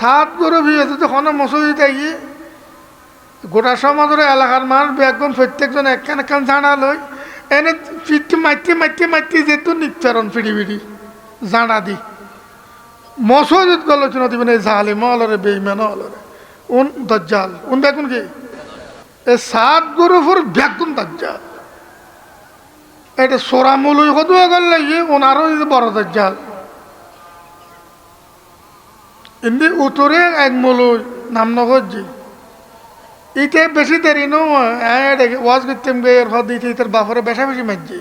সাত গরু ভিড়েছে তখন মসজিদ তাই গোটা সমাজের এলাকার মানুষ বেগুন প্রত্যেকজন একখান একখান জানা লই এনে ফিরতে মারতে মারতে মারতে যেত নিচ্চারণ ফিরি ফিরি জানা দি মসজিদ গলোচনা দিবেন এই জালে মলরে বেইমান অলরে উন দজ্জাল। উন দেখুন কি? এ সাত গরু ফুর বেগুন দজ্জাল। এটা সোরামুলই হদুয়া গেল লাগে ওনারও বড় দজ্জাল। ইন্দি উত্তরে এক মলুই নাম নগরজি ইতে বেশি দেরি নো ওয়াজ করতাম গে, এর হদ দিতে, ইতার বাপরে বেশা বেশি মারছি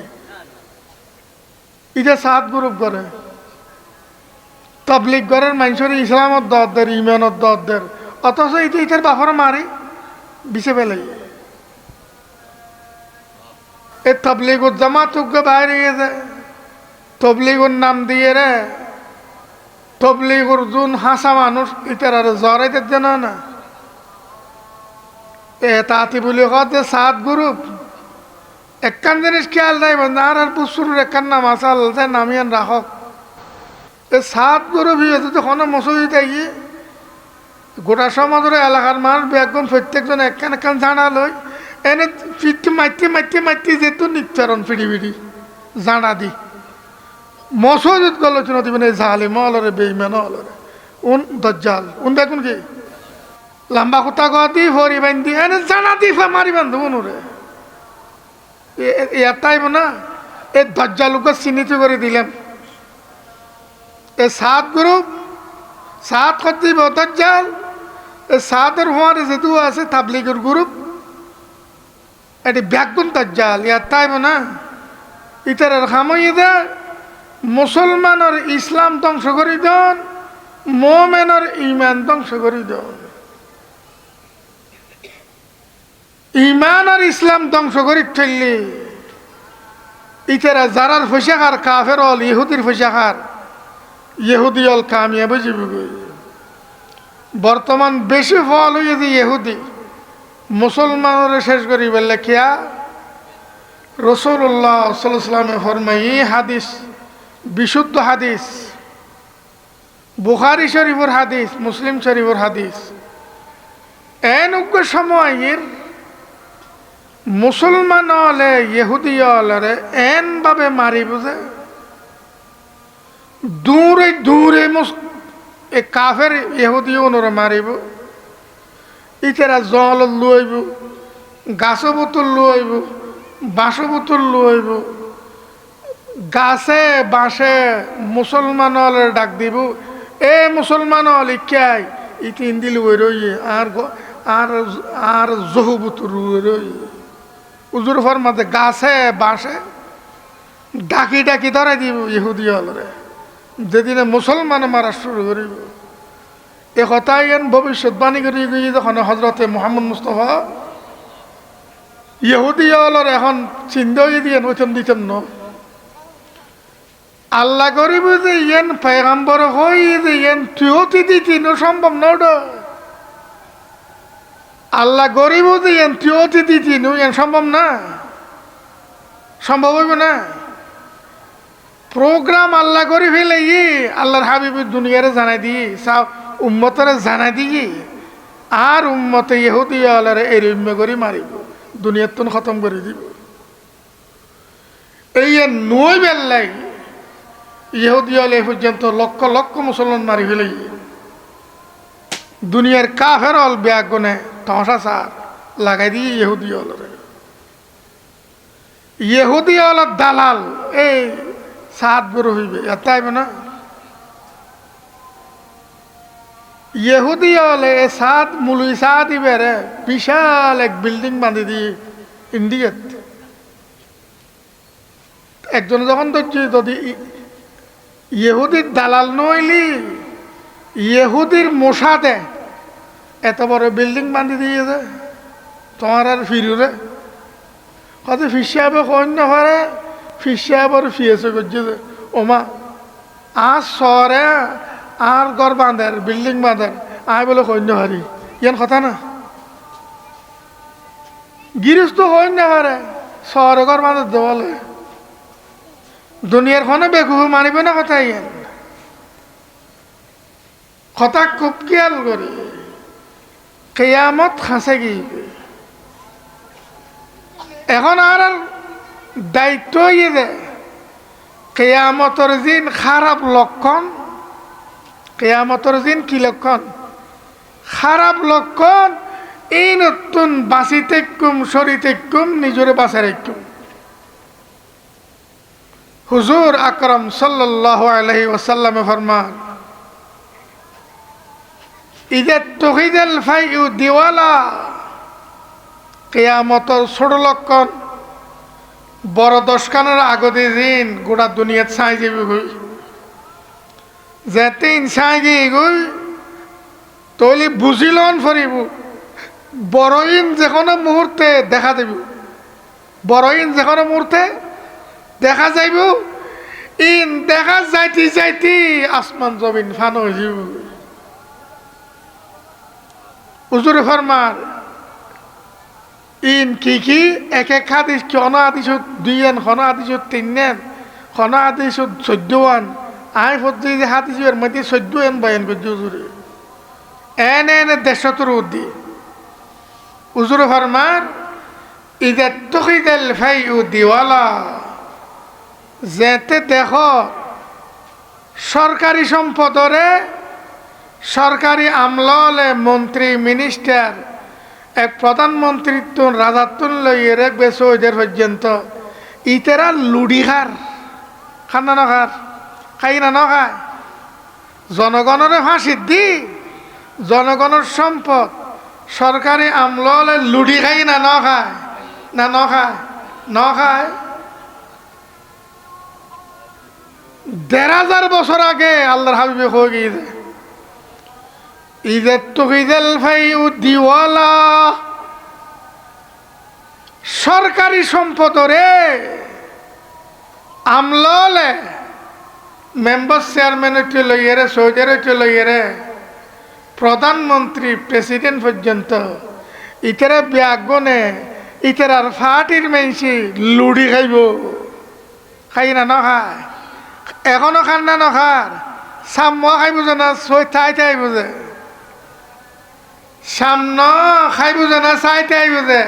ইতে সাত গ্রুপ করে। তবলিক ঘরের মানুষের ইসলামত দরদের, ইমানত দরদের, অথচ ইতে ইতার বাপরে মারি বিছে পেলে এ তবলিগুর জামাত বাইরে গেছে। তবলিগুর নাম দিয়ে রে তবলিগুর যোন হাসা মানুষ, ইতার আর জ্বরাইতে দেন না। এ তাঁতি বলি যে সাত গ্রুপ। একখান জিনিস খেয়াল বন্ধু, আর আর পুসুর একখান নাম আসাল নামিয়ান রাখক। এ সাত গ্রুপ হয়েছে তখন মসজিদ গিয়ে গোটা সমাজের এলাকার মানুষ বেগুন প্রত্যেকজন একখান একখান জানা লই, এনে ফিরতে মারতে মারতে মারতে যেত নিচ্চারণ ফিরি ফিরি জানা দি। মসজিদ গলোচনা দিবেন, এই জালে মলরে বেইমান অলরে উন দজ্জাল, উন দেখুন কি? লম্বা কুতা গদি ভরি বান্ধি, এনে জানা দি মারি বান্ধব নুরে এটাইব না এ দজ্জালুকে চিহ্নিত করে দিলেন। এ সাত গ্রুপ, সাত খদ্দিব দজ্জাল? এ সাতের হওয়ার যেহেতু আছে, তাবলিগের গ্রুপ। এটি ব্যাগুন দজ্জাল এটাইব না ইতার খামই দে। মুসলমানের ইসলাম ধ্বংস করি দন, মোমেনের ইমান ধ্বংস করি দন। ইমান আর ইসলাম ধ্বংস করি ফেললি ইতারা যারার ফৈসাখার কাফের অল, ইহুদির ফৈসাখার ইহুদি অল কামিয়াবে যাবে বর্তমান বেশি ফল হয়ে যে ইহুদি। মুসলমানের শেষ করি বললে কিয়া? রসুল্লাহ সাল্লামে ফরমাই হাদিস বিশুদ্ধ হাদিস, বুখারি শরীফর হাদিস, মুসলিম শরীফর হাদিস। এন উগ্র সময়ের মুসলমান হলে ইহুদি হলে এন ভাবে মারিব যে দূরে দূরে এ কাফের ইহুদি ওনরে মারিব ইতারা জল লইব গাছ বোতল লইব বাঁশ বোতল লইব। গাছে, বাঁশে মুসলমান ডাক দিব। এ মুসলমান হল ইকাই ইতি ইন্দিল ওই রই আর আর আর জহুবুতুর রই উজুর ফরমাতে গাছে, বাঁশে, ডাকি ডাকি ধরে দিব ইহুদি হলরে যেদিনে মুসলমান মারা শুরু করিব। এ কথাই এন ভবিষ্যৎবাণী করি যখন হজরতে মোহাম্মদ মুস্তফা, ইহুদি হলর এখন চিন্তা দিয়ে নতুন দিতেন ন। আল্লাহ করিব যে ইয়েন পেগাম্বর হই যে ইয়েন তুইতি দিতি সম্ভব নড আল্লাহ গরিব যে ইয়েন তুইতি দিতি ইয়েন সম্ভব না। সম্ভব হইব না। প্রোগ্রাম আল্লাহ করে ফেলে ই আল্লাহর হাবিবের দুনিয়ারে জানাই দিই সাও উম্মতরে জানাই দিই। আর উম্মতে ইহুদি আল্লাহরে এরিম্য করে মারিব, দুনিয়ার তুন খতম করে দিব। এই নই বেল্লাই ইহুদি হলে এ পর্যন্ত লক্ষ লক্ষ মুসলমান মারি ফেলে। দুনিয়ার কাফের অল ব্যাগ গনে তহসা সার লাগাই দিয়ে ইহুদি হলরে ইহুদি হল দালাল, এই সাত গরু হইবে, এতাইব না। ইহুদি হলে এ সাত মুলুই সাত ইবেরে বিশাল এক বিল্ডিং বাঁধি দিয়ে ইন্ডিয়াত। একজন যখন ধরছি যদি ইহুদির দালাল নইলি, ইহুদির মশাতে এত বড় বিল্ডিং বাঁধি দিয়েছে তোমার আর ফিরুরে কত ফিসাবে কন্য পারে ফিসাবার ফিয়েছে করছে ওমা আর শহরে আর ঘর বাঁধের, বিল্ডিং বাঁধের, আয় বলে কন্য হারি ইয়ান কথা না? গিরিস্ত কন্য পারে, শহরে ঘর বাঁধে দেওয়ালে। দুনিয়ার খনে বেকুহু মানিবে না কথা ইয়ান কথা খুব খেয়াল করি কেয়ামত খাসে কি? এখন আর দায়িত্ব ইয়ে দে কেয়ামতর দিন খারাপ লক্ষণ কেয়ামতর দিন কি লক্ষণ? খারাপ লক্ষণ, এই নতুন বাঁচিতে কুম সরিতে কুম নিজরে বাঁচা রাখুম হুজুর আকরম সাল্লাহ আলহি ওসাল্লামে ফরমান ঈদের তহিদাল ফাই ইউ দিওয়ালা কেয়ামতর ছোট লক্ষণ, বড় দশখানের আগতে দিন গোটা দুনিয়াত চাই যাবি গই যেতেন চাই দিয়ে গই তৈলি বুঝিলন ফরিব বড়ইন যে কোনো মুহূর্তে দেখা দেব বড়ইন যে কোনো মুহূর্তে দেখা যাইব? ইন দেখা যাইতি যাইতি আসমান জমিন ফান হইব। উজুরে ফরমার, ইন কি কি? এক এক হাদিস, খন আদিস দুই আন খন আদিস তিন আন খন আদিস চোদ্দ আন আই ফজি যে হাদিস এর মধ্যে চোদ্দ আন বয়ান করছে উজুরে এনে এনে দেশতর উদ্দি। উজুরে ফরমার ইদার তখিদাল ফাই উ দিওয়ালা। যেতে দেখ, সরকারি সম্পদরে সরকারি আমললে মন্ত্রী, মিনিস্টার, এক প্রধানমন্ত্রীত্ব রাজাত্ব লইয়ের এক বেশ ওইদের পর্যন্ত। ইতেরা লুডি খার খান না নখার খাই না নখায় জনগণরে ফাঁসি দি, জনগণের সম্পদ সরকারি আমললে লুডি খাই না নখায় না নখায় নখায় দেড় হাজার বছর আগে আল্লাহর হাবিবে হয়ে গিয়েছে? ঈদের তো ঈদের ভাই দিওয়ালা। সরকারি সম্পদরে আমললে মেম্বার চেয়ারম্যান হইতে লইয়েরে সৌদের হইতে লইয়েরে। প্রধানমন্ত্রী, প্রেসিডেন্ট পর্যন্ত। ইতারা ব্যাগনে ইতারার ফাটির মেনসি লুড়ি খাইব। খাই না নখায় এখনও খান না নখার। সাম্য খাই বুঝে না সই ঠাই ঠাই বুঝে সামন খাই বুঝে না চাই ঠাই বুঝে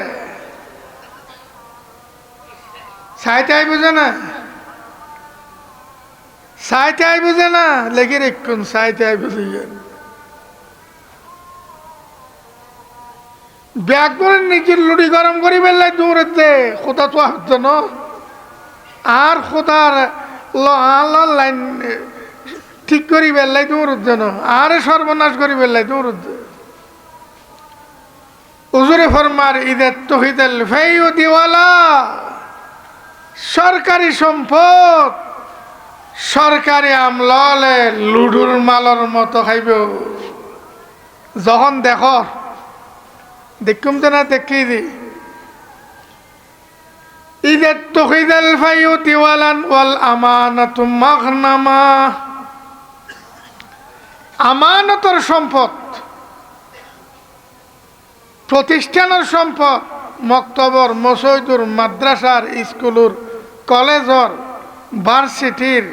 চাই ঠাই বুঝে না চাই ঠাই বুঝে না লেগে রেখুন চাই ঠাই বুঝে ব্যাগ করে নিজের লুড়ি গরম করি বেলাই দূরে দে কোথা তো আর কোথার লাইন, ঠিক করি বেলাই তোমার উদ্যান আরে সর্বনাশ করি বেলাই তোমার উদ্যান উজুরে ফরমার ঈদের তহিদাল ফেইও দিওয়ালা। সরকারি সম্পদ, সরকারি আমললে লুডুর মালর মতো খাইব। যখন দেখ, দেখুম তো না দেখি দি। আমানতর সম্পদ, প্রতিষ্ঠানের সম্পদ, মক্তবর, মসজিদুর, মাদ্রাসার, স্কুলুর, কলেজর, ভার্সিটির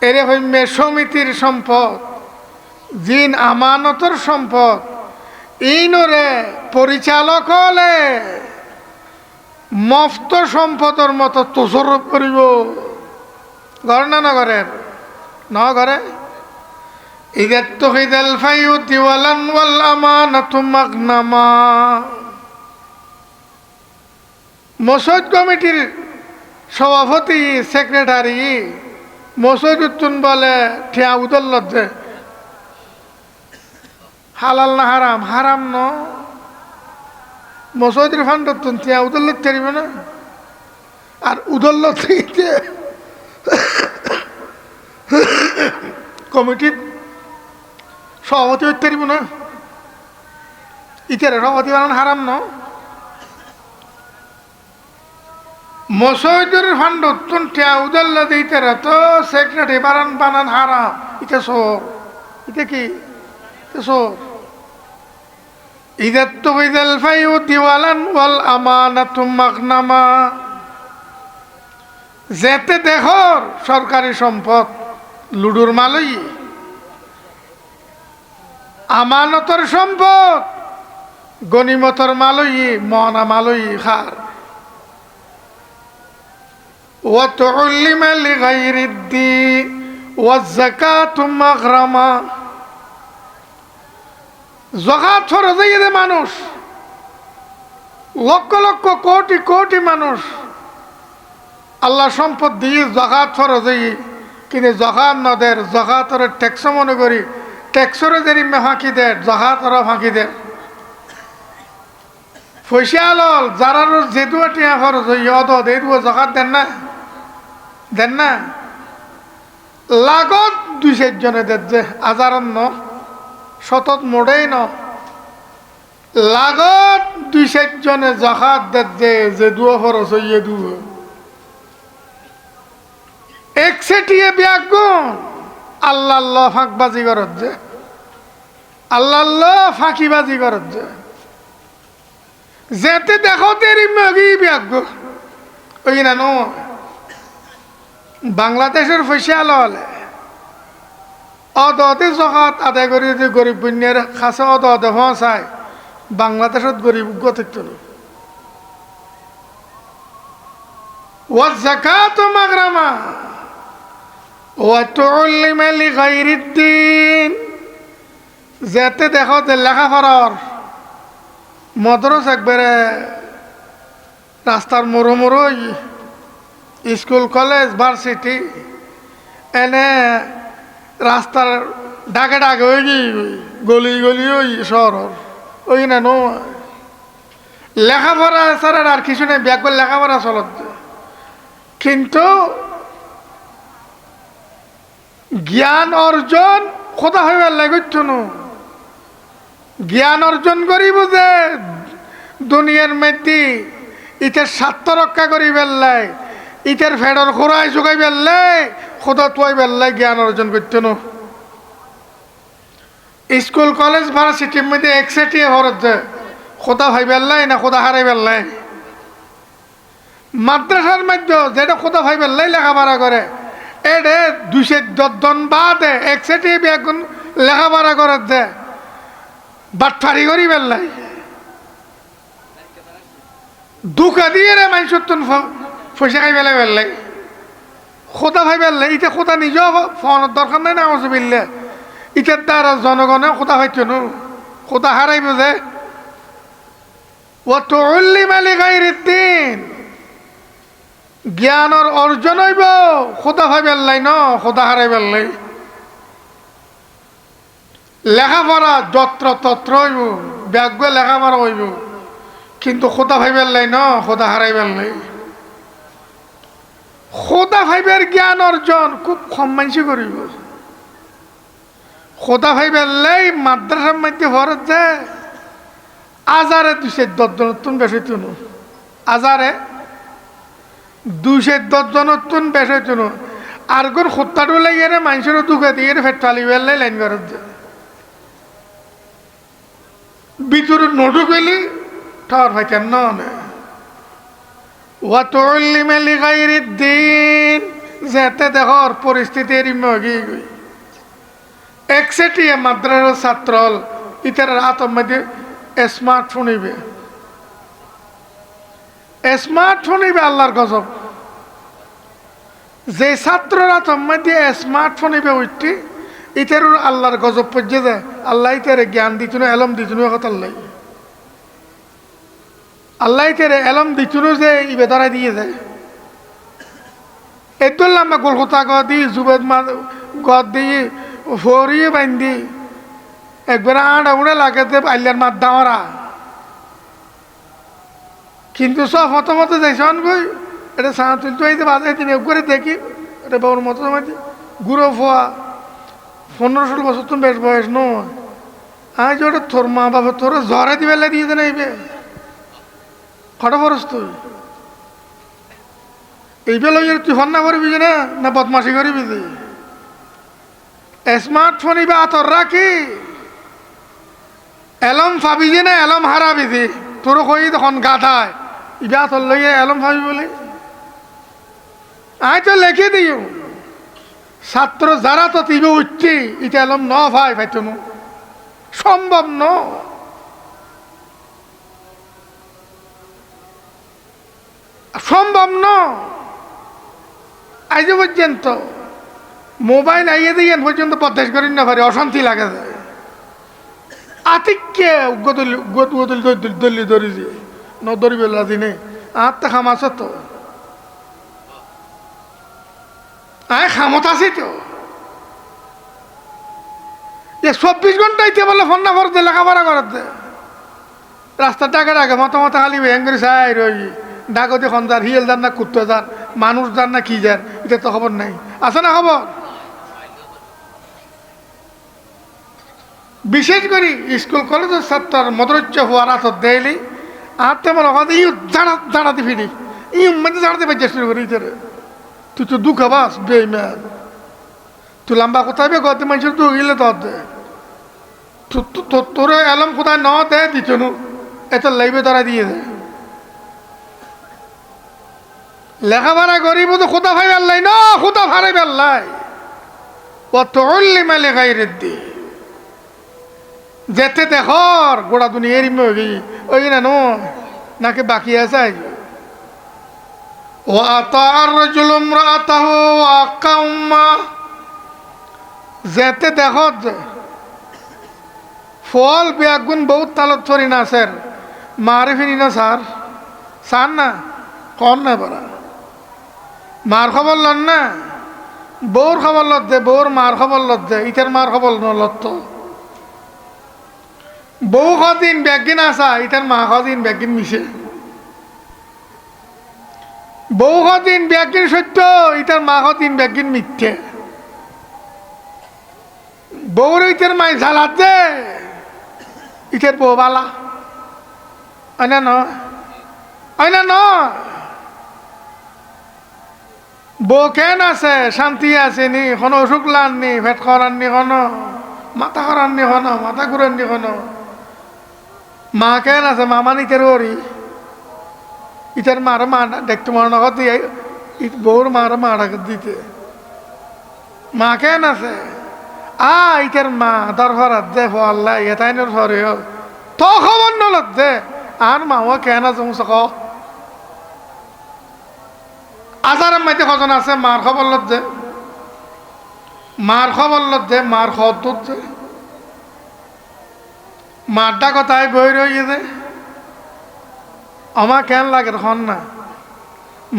এরে হইমে সমিতির সম্পদ, জিন আমানতর সম্পদ, ইনরে পরিচালক হলে মফত সম্পদর মতো তোষরূপ করিব ঘর না নগরের ন ঘরে إذا اتخذ الفيء ولا والأمانة مغنما মসজিদ কমিটির সভাপতি সেক্রেটারি মসজিদ উত্তুন বলে ঠিয়া উদল্লতে হালাল না হারাম হারাম ন মসজিদের ফান্ড উত্তুন ঠিয়া উদল্লত তেরিবে না। আর উদল্লত কমিটির সভাপতি হইতে পারিব না। ইতারে সভাপতি বানান হারাম ন। মসজিদের ফান্ড টিয়া উদাল্লা দিতে তো সেক্রেটারি বানান বানান হারাম। ইটা সোর। এটা কি? সোর। ইদার তো ইদাল ফাই ও দিওয়ালান ওয়াল আমানাতু মাগনামা যেতে দেখর সরকারি সম্পদ লুডুর মালই আমানতর সম্পদ গনিমতর মালই মনা মালই খার وتعلم لغير الدين والزكاة مغرما জকাত ফরজ মানুষ। লক্ষ লক্ষ কোটি কোটি মানুষ। আল্লাহ সম্পদ দিয়ে জকাত ফরজ কিন্তু জকাত নদের জকাতর ট্যাক্স মনে করি। ট্যাক্সরে যদি ফাঁকি দেয় জকাতর ফাঁকি দেয়। পয়সা লল যারা যেদু টিয়া খরচ হই অদ এইদু জকাত দেন না। দেন না। লাগত দুই চারজনে দেন যে, আজারন ন। শতত মোড়েই ন। লাগত দুই চারজনে জকাত দেন যে যেদুও খরচ হইয়ে দু এক সেটিয়ে ব্যাগ আল্লাহ আল্লাহ ফাঁকবাজি করত যে। আল্লাহ আল্লাহ ফাঁকিবাজি করত যে। যেতে দেখো তেরি মগি ব্যাগ ওই না বাংলাদেশের পয়সা ললে অদতে জগাত আদায় করে যদি গরিব বন্যার খাসে অদতে পৌঁছায় বাংলাদেশত গরিব গতিত জাকাত মাগরামা। ও তুলিম লিগাইরিদ্দিন যেতে দেখো যে লেখাপড়ার মদ্রস একবারে রাস্তার মোড়ো মোড়ো স্কুল, কলেজ, ভার্সিটি, এনে রাস্তার ডাকে ডাকে ওই কি গলি গলি ওই শহর ওই না নো লেখাপড়া ছাড়া আর কিছু নেই, ব্যাগ করে লেখাপড়া চলত। কিন্তু জ্ঞান অর্জন কোথা হইবার লাগতো জ্ঞান অর্জন করিব যে দুনিয়ার মধ্যে ইতে স্বার্থ রক্ষা করি বেললাই ইতের ফেডর খোরাই যোগাই বেললাই খোদা তুয়াই বেললাই জ্ঞান অর্জন করতে নো স্কুল, কলেজ ভার্সিটির মধ্যে একসেটিয়ে ভরত যে, খোদা ভাই বেললাই না খোদা হারাই বেললাই মাদ্রাসার মধ্যে যেটা খোদা ভাই বেললাই লেখাপড়া করে, এডে দুইশে দন বাদে একসেটিয়ে বেগুন লেখাপড়া করে যে, বাটফারি করি বেললাই দুকা দিয়ে রে মানুষ পয়সা খাই বেলে বেললাই খোদা ভাই বেললাই ইটা খোদা নিজেও ফোনের দরকার নাই না অসুবিল্লে ইটার দ্বারা জনগণে খোদা হইতো নো। খোদা হারাইব যে। ও তো মালি গাইর দিন জ্ঞানের অর্জন হইব। খোদা ভাই বেললাই ন, খোদা হারাই বেললাই লেখাপড়া যত্র তত্র হইব, ব্যাগ লেখাপড়া হইব। কিন্তু খোদা ভাইবের লাই ন, খোদা হারাইবার লাই খোদা ভাইবের জ্ঞান অর্জন, খুব কম মানুষ করিব খোদা ভাইবের লাই মাদ্রাসার মধ্যে ভরত যায় আজারে দুশে দশজনতুন বেশি তুনো আজারে দুশে দশজনতুন বেশি তুনো আর কোন খোত্তাটো লাগিয়ে মানুষের দুঃখে দিয়ে ফেট ফালিবার লাই লাইন করত যায় ভিতরে নটু গেলি ঠার ভাই কেন ওয়াতুল্লিমেলি গাইরির দিন যেতে দেখর পরিস্থিতি এরিম গই। একসেটিয়ে মাদ্রাসার ছাত্র ইতার রাত মধ্যে স্মার্টফোন ইবে স্মার্টফোন ইবে আল্লাহর গজব। যে ছাত্ররা মধ্যে স্মার্টফোন ইবে উঠতি ইতার আল্লাহর গজব পর্যে যায় আল্লাহ ইতারে জ্ঞান দিতুন, এলম দিতুন কথা আল্লাহ আল্লাহ ইতারে এলম দিতুন যে ইবে দাঁড়াই দিয়ে যায়। আমরা কলকাতা গ দি জুবেদ মা গদ দিয়ে ফরিয়ে বান্ধি একবার আড়া উড়ে লাগাতে আল্লার মাত দাওয়ারা কিন্তু সব মতো মতো যাইছন গই এটা সাঁ তুলতে হইতে বাজাই দিন করে দেখি এটা বাবুর মতো সময় গুঁড়ো ফোয়া পনেরো ষোলো বছর তো বেশ বয়স নয় আজ ওটা তোর মা বাবা তোর জ্বরে দিবে দিয়ে দেন এইবে। কটা বরস তুই এইবে লইয়ের তুই ফোন না করবি যে না? না বদমাসি করবি তুই? স্মার্টফোন ইবে আতর রাখি। এলম ফাবি যে না, এলম হারাবি যে তোর কই তখন গাধায়? ইবে আতর লইয়ে এলম ফাবি বলে? আই তো লেখে দিও। ছাত্র যারা তো তিবে উঠছি এটা এলম ন ভাই ভাইতনু সম্ভব ন? সম্ভব ন। আজ পর্যন্ত মোবাইল আইয়ে দিয়ে পর্যন্ত পদ্মাস করি না পারে অশান্তি লাগে যায়। আতিককে গদলি দলি ধরি দিয়ে ন ধরিবে দিনে আত্মা খামাস তো আয় খামত আছি তো? এ চব্বিশ ঘণ্টা ইতে বলে ফোন না ভরতে লেখাপড়া করতে রাস্তার ডাকের আগে মতো মতো খালি ভেঙ করে চাই ডাকতে খন যার হিয়েল যান না কুত্তে যান মানুষ যান না কি যান এটা তো খবর নাই আছে না খবর বিশেষ করে স্কুল কলেজের ছাত্র মদরচ্চ হওয়ার আসত দেয়লি আর তেমন হওয়া ইউ জানা জানাতে ফিরি ইউ মানে জানাতে পারছিস শুরু করি তুই তো দুঃখ বাস বেইম্যান তুই লম্বা কোথায় বে গতে মানুষের দুঃখ গেলে তো তোর এলম কোথায় ন দে নু এত লাইবে তারা দিয়ে দে লেখাপড়া করিব তো খুদা ভাই বেল্লাই না, খুদা ভারে বেল্লাই মা লেখাই রেদ্দি যেতে দেখর গোড়া দুনিয়ার মগি ওই না নো, নাকি বাকি আছে ও আতার জুলুমরা আতাহ আক্কা উম্মা। যেতে দেখত ফল ব্যাগুণ বহুত তালত ছড়ি না স্যার। মারে ফিরি না স্যার। সার না, কন না বলা মার খবর লন না? বউর খবর লত দে, বউর মার খবর লত দে, ইটার মার খবর নলত বউ কদিন বেগিন আসা ইটার মা কদিন বেগিন মিশে। বউ কদিন বেগিন সত্য, ইটার মা কদিন বেগিন মিথ্যে। বউর ইটার মাই ঝালাত দে, ইটার বউ বালা অন্য ন অন্য ন বউ কেন আছে, শান্তি আছে নি কোনো অসুখ লাননি ভেট করাননি কোনো মাথা করাননি কোনো মাথা ঘুরাননি কোনো মা কেন আছে, মামা নিতে ওরি ইটার মার মা দেখতে মার নগদ বউর মার মার দিতে। মা কেন আছে? আ ইটার মা দরকার দে আল্লাহ এটাইনের ঘরে তো খবর নলত দে আর মাও কেন আছে মুসক আজারের মাইতে কজন আছে? মার খবর দে মার খবর দে মার খবর দে মারটা কথায় বই রয়ে দে আমার কেন লাগে হন না?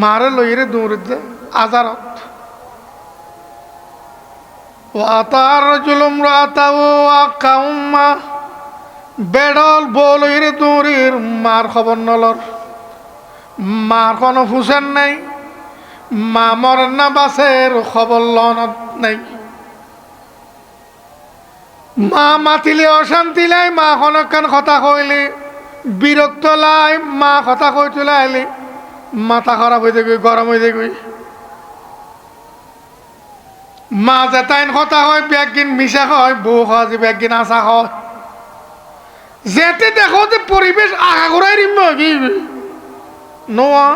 মারে লইরে দৌড়ে দে আজারত। ওয়াতার জুলুম রাতাও আকাউম্মা বেডল বলইরে দৌড়ির, মার খবর নলর। মার কোনো হুসেন নাই। মা মরেন না বাসের খবর লনত নাই। মা মাতিলে অশান্তি লাই, মা খনকান কথা কইলে, বিরক্ত লাই, মা কথা কই চলে মাথা খারাপ হয়ে দেখবি গরম হয়ে দেখবি মা যেতাইন কথা হয় ব্যাগিন মিশা হয় বউ হয় যে ব্যাগিন আসা হয় যেতে দেখো যে পরিবেশ আগা ঘুরাই রিম নোয়া।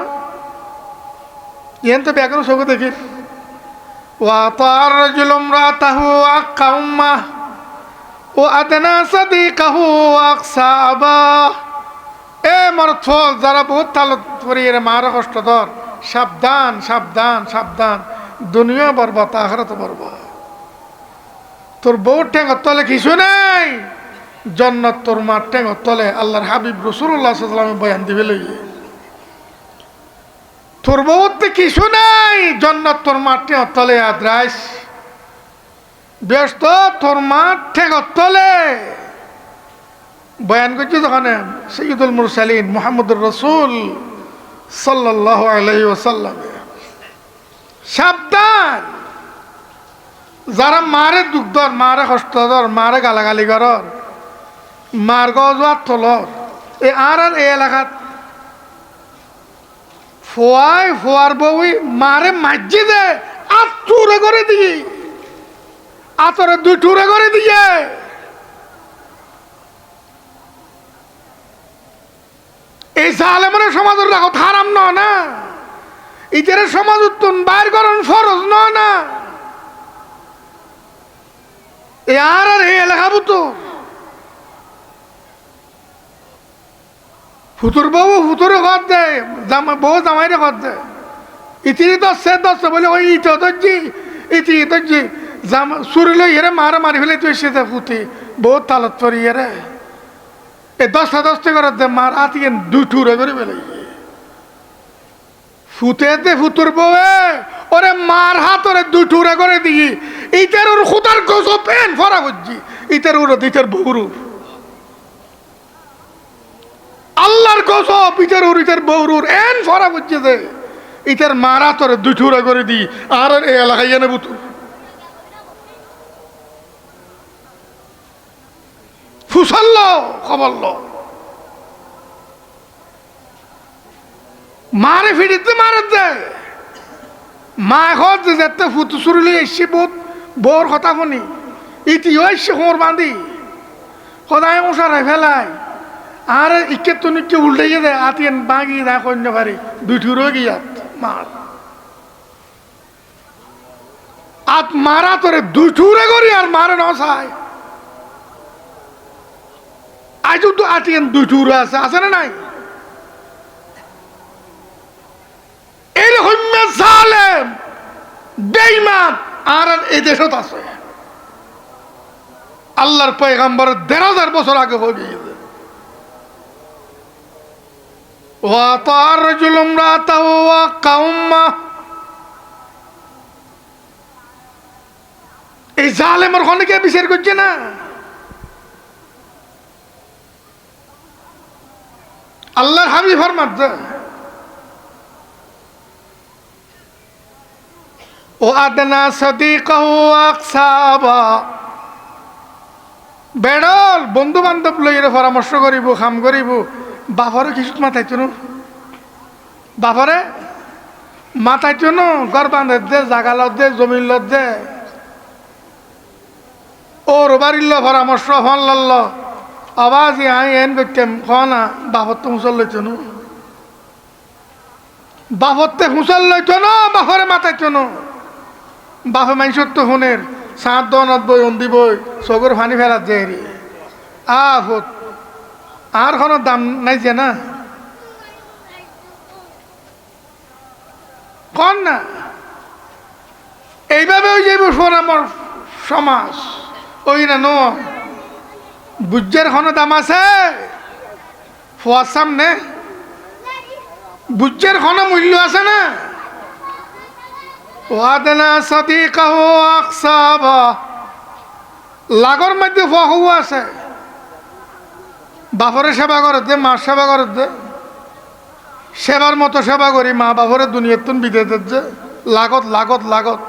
চোখে দেখি। ওয়াতার জুলুম রাতাহু আক্কা উম্মা ও আদনা সাদিকাহু আকসা আবা। এ মরথ, যারা বহুত তালত এর মার কষ্ট ধর। সাবধান সাবধান সাবধান। দুনিয়া বরবাদ, আখরাত বরবাদ। তোর বউ ঠেঙ্গর তলে কিছু নাই। জন্নত তোর মার ঠেঙ্গর তলে। আল্লাহর হাবিব রসুল্লাহ সাল্লামে বয়ান দিবে লইয়ে। তোর বউতে কিছু নাই। জন্নত তোর মার ঠেঙ্গর তলে আদ্রাইস ব্যস্ত তোর মার ঠেঙ্গর তলে বয়ান করছি তখন সৈয়দুল মুরসালিন মোহাম্মদুর রসুল সাল্লাহ আলহি ওসাল্লাম সাবধান। যারা মারে দুগ্ধর মারে ধর মারে গালাগালি করর, মার গজোয়ার তলর এ আর আর এই এলাকাত ফোয়াই ফোয়ার বউই, মারে মাঝি দে আর টুরে করে দিয়ে আতরে দুই টুরে করে দিয়ে। এই সালেমের সমাজের রাখো হারাম ন না? ইতারে সমাজ উত্তম, বাইর করন ফরজ ন না? এ আর আর এই এলাকা বুতো ফুতুর বউ ফুতুরে ঘর দেয় জামা বউ জামাইরে ঘর দেয় ইতিরি দশে দশে বলে, ওই ইতো দর্জি ইতি দর্জি জামা সুরিলে ইয়ে মারা মারি ফেলে তুই সেটা ফুতি বহুত তালত পরি ইয়ে এ দশটা দশটা করে দে, মার আতি দুই টুরে করে ফেলে। ফুতেতে ফুতুর বউয়ে, ওরে মার হাত ওরে দুই টুরে করে দিই। ইটার ওর খুদার গোস পেন, ফরা বুঝছি। ইটার ওর, ইটার বউরু আল্লাহর গোস ইটার ওর ইটার বউরুর এন ফরা বুঝছে দে ইটার মারা তোরে দুই টুরে করে দিই, আর এই এলাকায় এনে বুতুর ফুসাল্ল খবরল মারে ফিরিতে মারে দে। মা এখন যেতে ফুটু চুরলি এসছি বহুত বোর কথা শুনি। ইতিও এসছে হোঁর বাঁধি। সদায় মশারাই ফেলাই আর ইকে তো নিকে উল্টে গিয়ে দেয় আতিয়ান বাগি দেয় কন্য পারি দুই টুরো মার আত মারা তোরে করি আর মারে নসায় আজও তো আছে আছে না নাই এর হইমে জালেম বেঈমান আর এই দেশত আছে আল্লাহর পয়গাম্বর দেড় হাজার বছর আগে হয়ে গিয়েছে কাউম্মা। এই জালেমের খনিকে বিচার করছে না? আল্লাহর হাবি ফরমাত ও আদনা সদিকাহু আকসাবা। বেড়ল বন্ধু বান্ধব লইরে পরামর্শ করিব, খাম করিব। বাপরে কিছু মাথাইতো নো বাপরে মাথাইতো নো ঘর বান্ধে দে জাগালত দে, জমিন লত দে। ওর বাড়ির পরামর্শ ফন লল্ল আওয়াজ আই এন করতাম খনা বাপর তো হুঁচল লইতো নো। বাপরতে হুঁচল লইতো না, বাপরে মাথাইতো না বাপে মাইসর তো শুনের সাত দনত বই অন্দি বই চকুর ফানি ফেরাত যায় রে আহত আর কোনো দাম নাই যে না? কন না। এইভাবে ওই যাইব সোনামর সমাজ। ওই না ন। বুজ্জের কোনো দাম আছে? ফোয়ার সামনে। বুজ্জের কোনো মূল্য আছে না? লাগর মধ্যে ফহু আছে। বাপরে সেবা করে দে, মার সেবা করে দে। সেবার মতো সেবা করি, মা বাপরে দুনিয়ার তুন বিদে দে যে, লাগত লাগত লাগত।